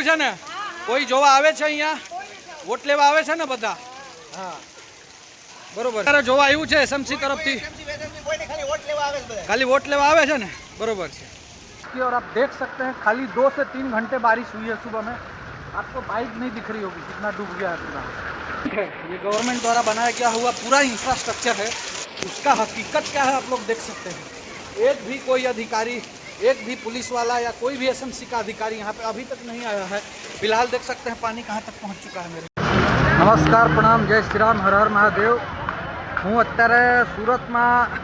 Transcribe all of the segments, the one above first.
ગયું છે ને કોઈ જોવા આવે છે અહીંયા વોટ લેવા આવે છે ને બધા હા બરોબર તારે જોવા આવ્યું છે એસએમસી તરફથી खाली वोट लेवा आवे છે ને बरोबर છે इसकी और आप देख सकते हैं खाली दो से तीन घंटे बारिश हुई है सुबह में आपको बाइक नहीं दिख रही होगी कितना डूब गया है पूरा ठीक है ये गवर्नमेंट द्वारा बनाया गया हुआ पूरा इंफ्रास्ट्रक्चर है उसका हकीकत क्या है आप लोग देख सकते हैं एक भी कोई अधिकारी एक भी पुलिस वाला या कोई भी एसएमसी का अधिकारी यहाँ पे अभी तक नहीं आया है फिलहाल देख सकते हैं पानी कहाँ तक पहुँच चुका है मेरे નમસ્કાર પ્રણામ જય શ્રી રામ હર હર મહાદેવ હું અત્યારે સુરતમાં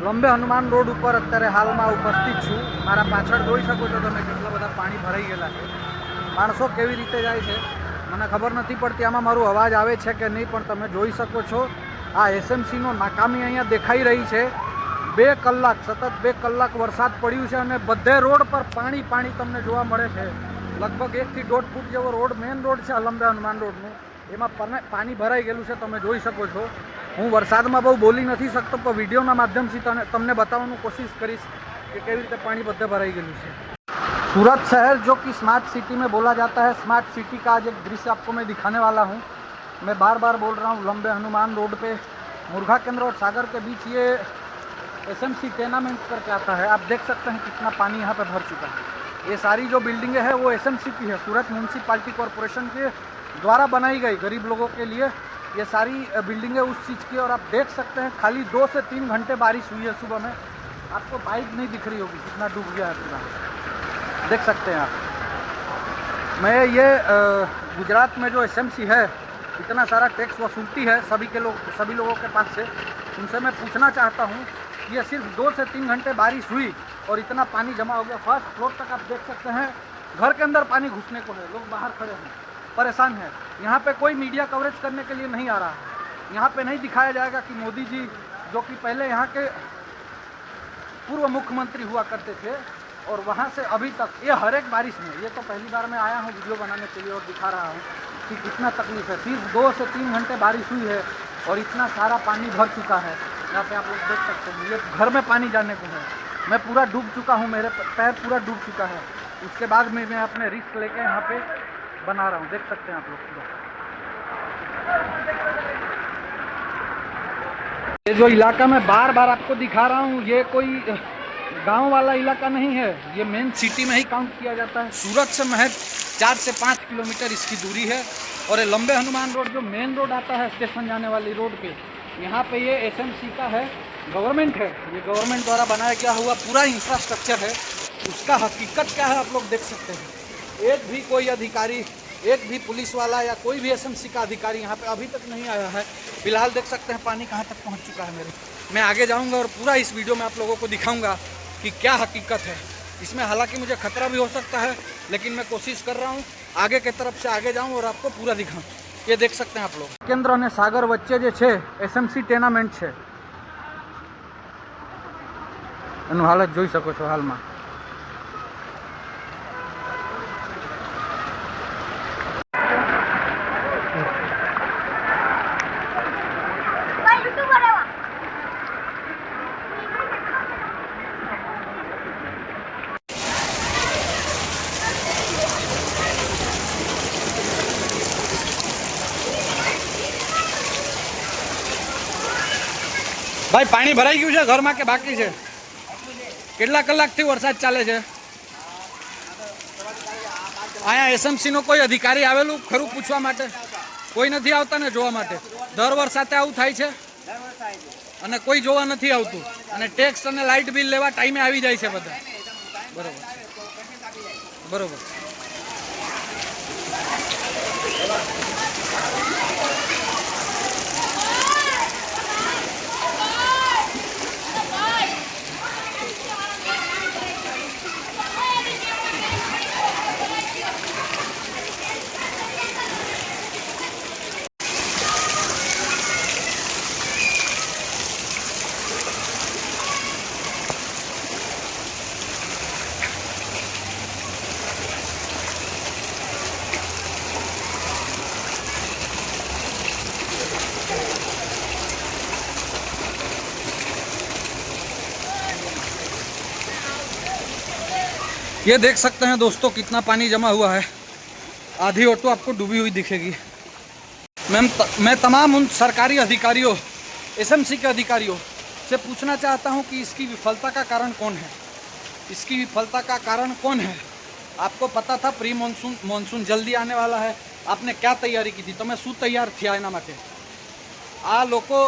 લંબે હનુમાન રોડ ઉપર અત્યારે હાલમાં ઉપસ્થિત છું મારા પાછળ જોઈ શકો છો તમે કેટલા બધા પાણી ભરાઈ ગયેલા છે માણસો કેવી રીતે જાય છે મને ખબર નથી પડતી આમાં મારો અવાજ આવે છે કે નહીં પણ તમે જોઈ શકો છો આ એસએમસીનો નાકામી અહીંયા દેખાઈ રહી છે બે કલાક સતત બે કલાક વરસાદ પડ્યું છે અને બધે રોડ પર પાણી પાણી તમને જોવા મળે છે લગભગ એકથી દોઢ ફૂટ જેવો રોડ મેઇન રોડ છે લંબે હનુમાન રોડનું એમાં પરને- પાણી ભરાઈ ગયેલું છે તમે જોઈ શકો છો હું વરસાદમાં બહુ બોલી નથી શકતો પણ વિડીયોના માધ્યમથી તને તમને બતાવવાનું કોશિશ કરીશ કે કેવી રીતે પાણી બધે ભરાઈ ગયેલું છે सूरत शहर जो कि स्मार्ट सिटी में बोला जाता है स्मार्ट सिटी का आज एक दृश्य आपको मैं दिखाने वाला हूँ मैं बार बार बोल रहा हूँ लंबे हनुमान रोड पे मुर्गा केंद्र और सागर के बीच ये एस एम सी टेनामेंट करके आता है। आप देख सकते हैं कितना पानी यहाँ पर भर चुका है। ये सारी जो बिल्डिंगें हैं, वो एस एम सी की है। सूरत म्यूनसिपाल्टी कॉरपोरेशन के द्वारा बनाई गई गरीब लोगों के लिए ये सारी बिल्डिंगें उस चीज़ की। और आप देख सकते हैं, खाली दो से तीन घंटे बारिश हुई है सुबह में। आपको बाइक नहीं दिख रही होगी, कितना डूब गया है पूरा। देख सकते हैं आप। मैं ये गुजरात में जो एसएमसी है, इतना सारा टैक्स वसूलती है सभी के लोग, सभी लोगों के पास से। उनसे मैं पूछना चाहता हूँ ये सिर्फ़ दो से तीन घंटे बारिश हुई और इतना पानी जमा हो गया। फ़र्स्ट फ्लोर तक आप देख सकते हैं, घर के अंदर पानी घुसने को है, लोग बाहर खड़े हैं, परेशान हैं। यहाँ पे कोई मीडिया कवरेज करने के लिए नहीं आ रहा है। यहाँ पे नहीं दिखाया जाएगा कि मोदी जी, जो कि पहले यहाँ के पूर्व मुख्यमंत्री हुआ करते थे, और वहाँ से अभी तक, ये हर एक बारिश में, ये तो पहली बार मैं आया हूँ वीडियो बनाने के लिए और दिखा रहा हूँ कि कितना तकलीफ़ है। सिर्फ़ दो से तीन घंटे बारिश हुई है और इतना सारा पानी भर चुका है। यहाँ पे आप लोग देख सकते हैं। ये घर में पानी जाने को है। मैं पूरा डूब चुका हूँ, मेरे पैर पूरा डूब चुका है। उसके बाद में मैं अपने रिस्क लेके यहाँ पे बना रहा हूँ। देख सकते हैं आप लोग पूरा। ये जो इलाका मैं बार बार आपको दिखा रहा हूँ, ये कोई गाँव वाला इलाका नहीं है। ये मेन सिटी में ही काउंट किया जाता है। सूरत से महज चार से पाँच किलोमीटर इसकी दूरी है। और ये लंबे हनुमान रोड जो मेन रोड आता है स्टेशन जाने वाली रोड पे यहाँ पे ये एसएमसी का है गवर्नमेंट है। ये गवर्नमेंट द्वारा बनाया गया हुआ पूरा इंफ्रास्ट्रक्चर है। उसका हकीकत क्या है, आप लोग देख सकते हैं। एक भी कोई अधिकारी, एक भी पुलिस वाला या कोई भी एसएमसी का अधिकारी यहाँ पे अभी तक नहीं आया है। फ़िलहाल देख सकते हैं, पानी कहाँ तक पहुँच चुका है मेरे। मैं आगे जाऊँगा और पूरा इस वीडियो में आप लोगों को दिखाऊँगा कि क्या हकीकत है। इसमें हालाँकि मुझे खतरा भी हो सकता है, लेकिन मैं कोशिश कर रहा हूँ, आगे की तरफ़ से आगे जाऊँ और आपको पूरा दिखाऊँ। ये देख सकते हैं आप लोग કેન્દ્ર અને સાગર વચ્ચે જે છે એસએમસી ટેનામેન્ટ છે એનું હાલત જોઈ શકો છો હાલમાં ભાઈ, પાણી ભરાઈ ગયું છે ઘરમાં કે બાકી છે? કેટલા કલાકથી વરસાદ ચાલે છે? અહીંયા એસએમસી નો કોઈ અધિકારી આવેલું ખરું પૂછવા માટે? કોઈ નથી આવતા ને જોવા માટે? દર વરસાદે આવું થાય છે? અને કોઈ જોવા નથી આવતું? અને ટેક્સ અને લાઇટ બિલ લેવા ટાઈમે આવી જાય છે બધા? બરોબર. બરોબર. ये देख सकते हैं दोस्तों कितना पानी जमा हुआ है आधी ऑटो आपको डूबी हुई दिखेगी मैं मैं तमाम उन सरकारी अधिकारियों एसएमसी के अधिकारियों से पूछना चाहता हूं कि इसकी विफलता का कारण कौन है इसकी विफलता का कारण कौन है आपको पता था प्री मानसून मानसून जल्दी आने वाला है आपने क्या तैयारी की थी તમે શું તૈયાર થયા એના માટે આ લોકો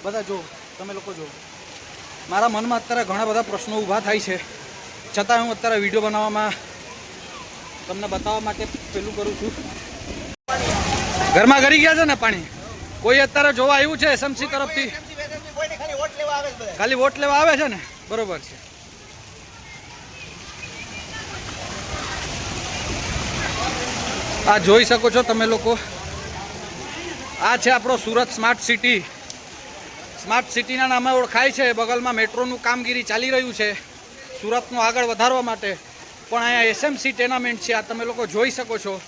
બધા જો તમે લોકો જો મારા મનમાં અત્યારે ઘણા બધા પ્રશ્નો ઊભા થાય છે છતાં હું અત્યારે વીડિયો બનાવવામાં તમને બતાવવા માટે પેલું કરું છું. ઘરમાં ગરી ગયા છે ને પાણી? કોઈ અત્યારે જોવા આવ્યું છે એસએમસી તરફથી? ખાલી વોટ લેવા આવે છે ને? બરોબર છે. આ જોઈ શકો છો તમે લોકો. આ છે આપણો સુરત સ્માર્ટ સિટી સ્માર્ટ સિટીના નામે ઓળખાય છે. બગલમાં મેટ્રોનું કામગીરી ચાલી રહ્યું છે. સુરતનું આગળ વધારવા માટે. પણ અહીંયા એસએમસી ટેનામેન્ટ છે, આ તમે લોકો જોઈ શકો છો.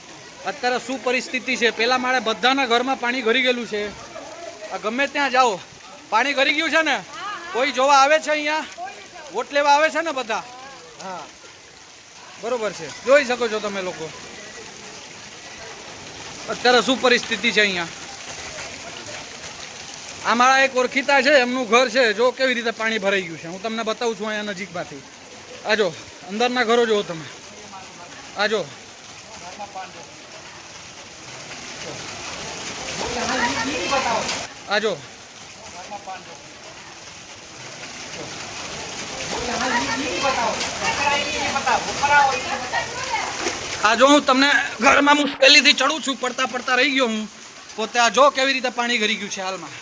અત્યારે શું પરિસ્થિતિ છે? પહેલાં માળે બધાના ઘરમાં પાણી ઘરી ગયેલું છે. આ ગમે ત્યાં જાઓ. પાણી ઘરી ગયું છે ને? કોઈ જોવા આવે છે અહીંયા? વોટ લેવા આવે છે ને બધા? હા. બરોબર છે. જોઈ શકો છો તમે લોકો. અત્યારે શું પરિસ્થિતિ છે અહીંયા? આ મારા એક ઓળખીતા છે, એમનું ઘર છે. જો કેવી રીતે પાણી ભરાઈ ગયું છે. હું તમને બતાવું છું અહીંયા નજીકમાંથી. આ જો અંદરના ઘરો જુઓ તમે. આ જો આ જો આ જો હું તમને ઘરમાં મુશ્કેલીથી ચડું છું, પડતા પડતા રહી ગયો હું. પોતે આ જો કેવી રીતે પાણી ઘરી ગયું છે હાલમાં.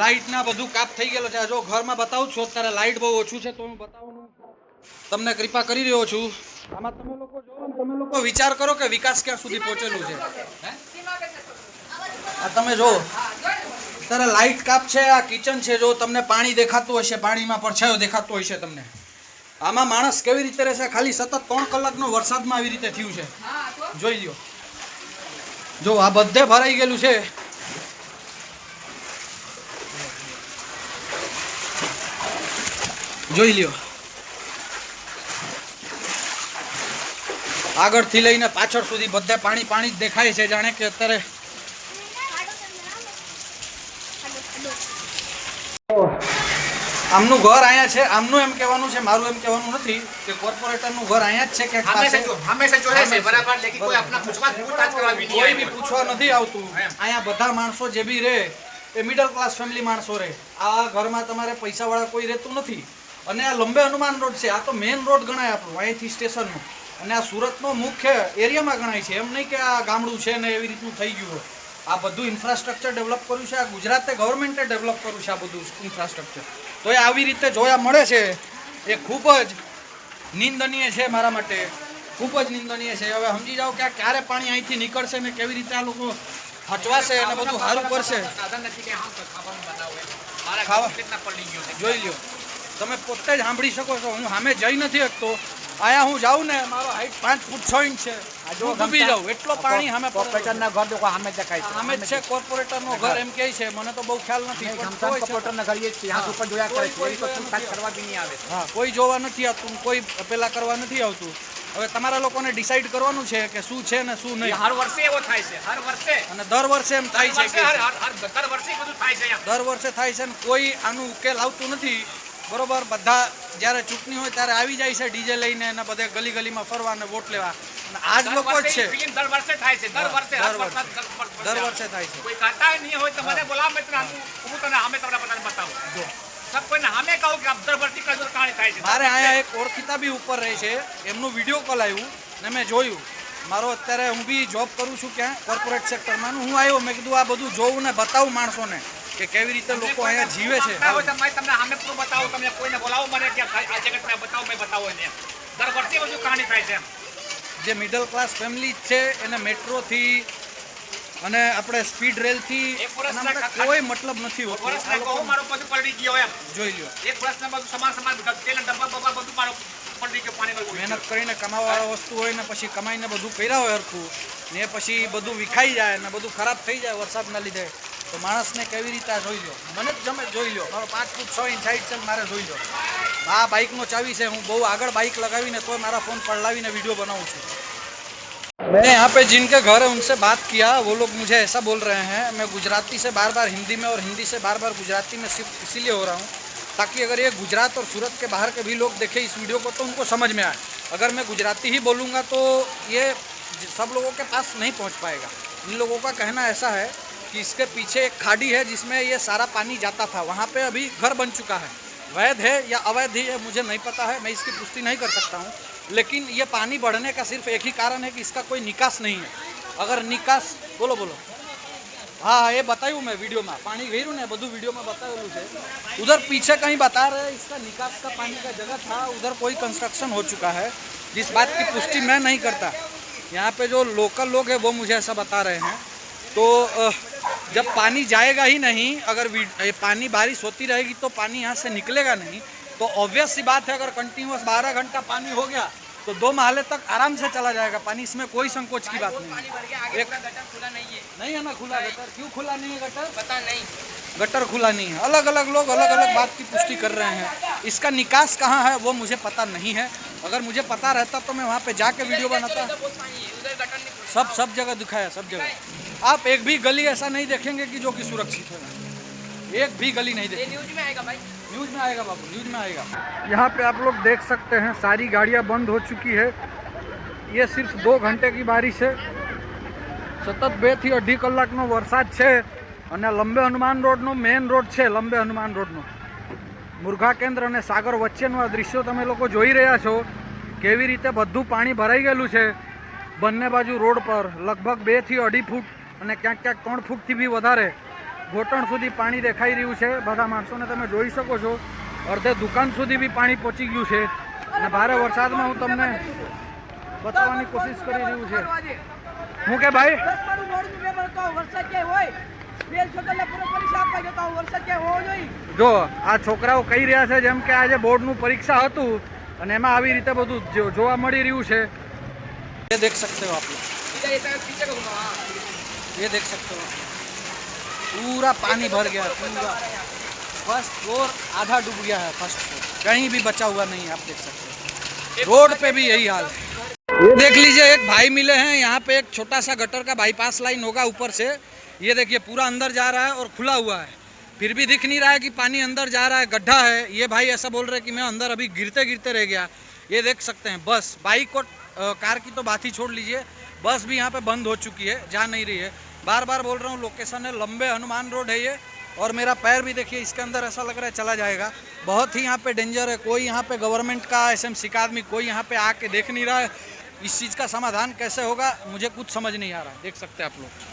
લાઇટના બધું કાપ થઈ ગયેલો છે. આ જો ઘરમાં બતાવું છું, અત્યારે લાઇટ બહુ ઓછું છે, તો હું બતાવું તમને કૃપા કરી રહ્યો છું. આમાં તમે લોકો જો તમે લોકો વિચાર કરો કે વિકાસ ક્યાં સુધી પહોંચેલું છે. આ તમે જો અત્યારે લાઇટ કાપ છે આ કિચન છે જો તમને પાણી દેખાતું હશે પાણીમાં પડછાયો દેખાતો હશે તમને. આમાં માણસ કેવી રીતે રહેશે? ખાલી સતત ત્રણ કલાકનો વરસાદમાં આવી રીતે થયું છે. જોઈ લ્યો. જો આ બધે ભરાઈ ગયેલું છે. જોઈ લ્યો. આગળથી લઈને પાછળ સુધી બધે પાણી પાણી જ દેખાય છે. જાણે કે અત્યારે આમનું ઘર અહીંયા છે. આમનું એમ કહેવાનું છે મારું એમ કહેવાનું નથી કે કોર્પોરેટરનું ઘર અહીંયા જ છે કે હંમેશા જો છે. બરાબર? લેકિન કોઈ આપના પૂછવા પૂછતાછ કરવા બી નહીં કોઈ બી પૂછવા નથી આવતું. અહીંયા બધા માણસો જે બી રહે એ મિડલ ક્લાસ ફેમિલી માણસો રહે. આ ઘરમાં તમારે પૈસાવાળા કોઈ રહેતું નથી. અને આ લંબે હનુમાન રોડ છે. આ તો મેઇન રોડ ગણાય આપણું. અહીંથી સ્ટેશનનો અને આ સુરતનો મુખ્ય એરિયામાં ગણાય છે. એમ નહીં કે આ ગામડું છે ને એવી રીતનું થઈ ગયું આ બધું ઇન્ફ્રાસ્ટ્રક્ચર ડેવલપ કર્યું છે. આ ગુજરાતે ગવર્મેન્ટે ડેવલપ કર્યું છે આ બધું ઇન્ફ્રાસ્ટ્રક્ચર તો એ આવી રીતે જોયા મળે છે. એ ખૂબ જ નિંદનીય છે મારા માટે. ખૂબ જ નિંદનીય છે. હવે સમજી જાઓ કે આ ક્યારે પાણી અહીંથી નીકળશે ને કેવી રીતે આ લોકો હચવાશે અને બધું સારું કરશે. જોઈ લ્યો. તમે પોતે જ સાંભળી શકો છો. હું સામે જઈ નથી શકતો. અહીંયા હું જાઉં ને મારો હાઈટ પાંચ ફૂટ છ ઇંચ છે. હું ડૂબી જાઉં. એટલો પાણી સામે કોર્પોરેટર ના ઘર દેખો સામે દેખાય છે. સામે છે કોર્પોરેટરનો ઘર એમ કહે છે. મને તો બહુ ખ્યાલ નથી. પણ ઘમસાન તોય છે. કોર્પોરેટર ના ઘર એ यहाँ ઉપર જોયા કરે કોઈ કરવા બી નહીં આવે. હા. કોઈ જોવા નથી આવતું કોઈ પેલા કરવા નથી આવતું. હવે તમારા લોકોને ડિસાઈડ કરવાનું છે કે શું છે ને શું નહીં. હર વર્ષે એવો થાય છે. હર વર્ષે. અને દર વર્ષે એમ થાય છે દર વર્ષે બધું થાય છે દર વર્ષે થાય છે ને કોઈ આનું ઉકેલ આવતું નથી. બરોબર બધા જ્યારે ચૂંટણી હોય ત્યારે આવી જાય છે ડીજે લઈને અને બધે ગલી ગલીમાં ફરવા અને વોટ લેવા. અને આ જ લોકો જ છે. દર વર્ષે થાય છે દર વર્ષે દર વર્ષે. વર્ષે. દર વર્ષે. દર વર્ષે થાય છે. કોઈ કહેતા નહીં હોય તો મને બોલાવો મેં હું તને સામે તમને બધાને બતાવું. જો. સબ કોઈને સામે કહું કે આ દર વર્ષે કઈ કહાણી થાય છે. મારે અહીંયા એક ઓળખીતા બી ઉપર રહે છે એમનું વીડિયો કોલ આવ્યું ને મેં જોયું. મારો અત્યારે હું બી જોબ કરું છું ક્યાં? કોર્પોરેટ સેક્ટરમાં હું આવ્યો મેં કીધું આ બધું જોઉં ને બતાવું માણસોને. કે કેવી રીતે લોકો અહીંયા જીવે છે? તમને સામે પૂરું બતાવો. તમે કોઈને બોલાવો મને કે આ જગત મેં બતાવો મેં બતાવો એને દર વર્ષે બધું કહાણી થાય છે જે મિડલ ક્લાસ ફેમિલી છે એને મેટ્રોથી અને આપણે સ્પીડ રેલથી કોઈ મતલબ નથી હોતો. મારો બધું પલળી ગયો એમ. જોઈ લ્યો. એક વર્ષના બધું સમાન સમાન તેલ અને ડબ્બા બબ્બા બધું મારો પલળી ગયો પાણી મહેનત કરીને કમાવાવાળા વસ્તુ હોય ને પછી કમાઈને બધું કર્યા હોય હરખું ને પછી બધું વિખાઈ જાય ને બધું ખરાબ થઈ જાય વરસાદના લીધે. તો માણસને કેવી રીતે આ જોઈ લો મને જ ગમે જોઈ લો મારો પાંચ ફૂટ છ ઇંચ હાઈટ છે ને મારે જોઈ લો આ બાઇકનો ચાવી છે હું બહુ આગળ બાઇક લગાવીને તોય મારા ફોન પલટાવીને वीडियो बनाऊँ છું मैंने यहाँ पे जिनके घर है उनसे बात किया वो लोग मुझे ऐसा बोल रहे हैं मैं गुजराती से बार बार हिंदी में और हिंदी से बार बार गुजराती में शिफ्ट इसीलिए हो रहा हूँ ताकि अगर ये गुजरात और सूरत के बाहर के भी लोग देखें इस वीडियो को तो उनको समझ में आए अगर मैं गुजराती ही बोलूँगा तो ये सब लोगों के पास नहीं पहुँच पाएगा इन लोगों का कहना ऐसा है कि इसके पीछे एक खाड़ी है जिसमें ये सारा पानी जाता था। वहाँ पे अभी घर बन चुका है। वैध है या अवैध है मुझे नहीं पता है। मैं इसकी पुष्टि नहीं कर सकता हूँ। लेकिन ये पानी बढ़ने का सिर्फ़ एक ही कारण है कि इसका कोई निकास नहीं है। अगर निकास, बोलो बोलो। हाँ, हाँ ये बतायूँ मैं वीडियो में। पानी गई ने, बधु वीडियो में बताएलू से उधर पीछे कहीं बता रहे इसका निकास का पानी का जगह था। उधर कोई कंस्ट्रक्शन हो चुका है। जिस बात की पुष्टि मैं नहीं करता। यहाँ पे जो लोकल लोग हैं, वो मुझे ऐसा बता रहे हैं। तो जब पानी जाएगा ही नहीं अगर पानी बारिश होती रहेगी तो पानी यहाँ से निकलेगा नहीं। तो ऑब्वियस सी बात है अगर कंटिन्यूस बारह घंटा पानी हो गया तो दो महले तक आराम से चला जाएगा पानी। इसमें कोई संकोच की बात नहीं। है एक गटर खुला नहीं है। नहीं है ना खुला गटर क्यों खुला नहीं है गटर पता नहीं। गटर खुला नहीं है। अलग अलग लोग अलग अलग बात की पुष्टि कर रहे हैं। इसका निकास कहाँ है वो मुझे पता नहीं है। अगर मुझे पता रहता तो मैं वहाँ पे जाके वीडियो बनाता। सब सब जगह दिखाया सब जगह। आप एक भी गली ऐसा नहीं देखेंगे कि जो कि सुरक्षित है एक भी गली नहीं ये देखेंगे न्यूज में आएगा भाई न्यूज में आएगा बाबू न्यूज में आएगा यहाँ पे आप लोग देख सकते हैं सारी गाड़ियाँ बंद हो चुकी है ये सिर्फ दो घंटे की बारिश है સતત બે થી અઢી કલાકનો વરસાદ છે અને લંબે હનુમાન રોડનો મેઇન રોડ છે લંબે હનુમાન રોડનો મુરઘા કેન્દ્ર અને સાગર વચ્ચેનું આ દૃશ્યો તમે લોકો જોઈ રહ્યા છો કેવી રીતે બધું પાણી ભરાઈ ગયેલું છે બંને બાજુ રોડ પર લગભગ બે થી અઢી ફૂટ અને ક્યાંક ક્યાંક ત્રણ ફૂટથી બી વધારે ઘોટણ સુધી પાણી દેખાઈ રહ્યું છે. બધા માણસોને તમે જોઈ શકો છો અડધે દુકાન સુધી બી પાણી પહોંચી ગયું છે. અને ભારે વરસાદમાં હું તમને બતાવવાની કોશિશ કરી રહ્યું છે. હું કે ભાઈ? જો આ છોકરાઓ કહી રહ્યા છે જેમ કે આજે બોર્ડનું પરીક્ષા હતું અને એમાં આવી રીતે બધું જોવા મળી રહ્યું છે. દેખ સકતે હો આપ ये देख सकते हो। पूरा पानी भर गया, पूरा। फ़र्स्ट फ्लोर आधा डूब गया है, फ़र्स्ट फ्लोर। कहीं भी बचा हुआ नहीं आप देख सकते हो। रोड पे भी यही हाल है। ये देख लीजिए, एक भाई मिले हैं, यहाँ पे एक छोटा सा गटर का बाईपास लाइन होगा ऊपर से। ये देखिए, पूरा अंदर जा रहा है और खुला हुआ है। फिर भी दिख नहीं रहा है कि पानी अंदर जा रहा है, गड्ढा है। ये भाई ऐसा बोल रहे हैं कि मैं अंदर अभी गिरते गिरते रह गया। ये देख सकते हैं, बस, बाइक और कार की तो बात ही छोड़ लीजिए। बस भी यहाँ पे बंद हो चुकी है, जा नहीं रही है। बार बार बोल रहा हूँ लोकेशन है, लंबे हनुमान रोड है ये, और मेरा पैर भी देखिए, इसके अंदर ऐसा लग रहा है चला जाएगा। बहुत ही यहाँ पे डेंजर है, कोई यहाँ पे गवर्नमेंट का एस एम आदमी कोई यहाँ पे आके देख नहीं रहा है। इस चीज़ का समाधान कैसे होगा, मुझे कुछ समझ नहीं आ रहा देख सकते आप लोग।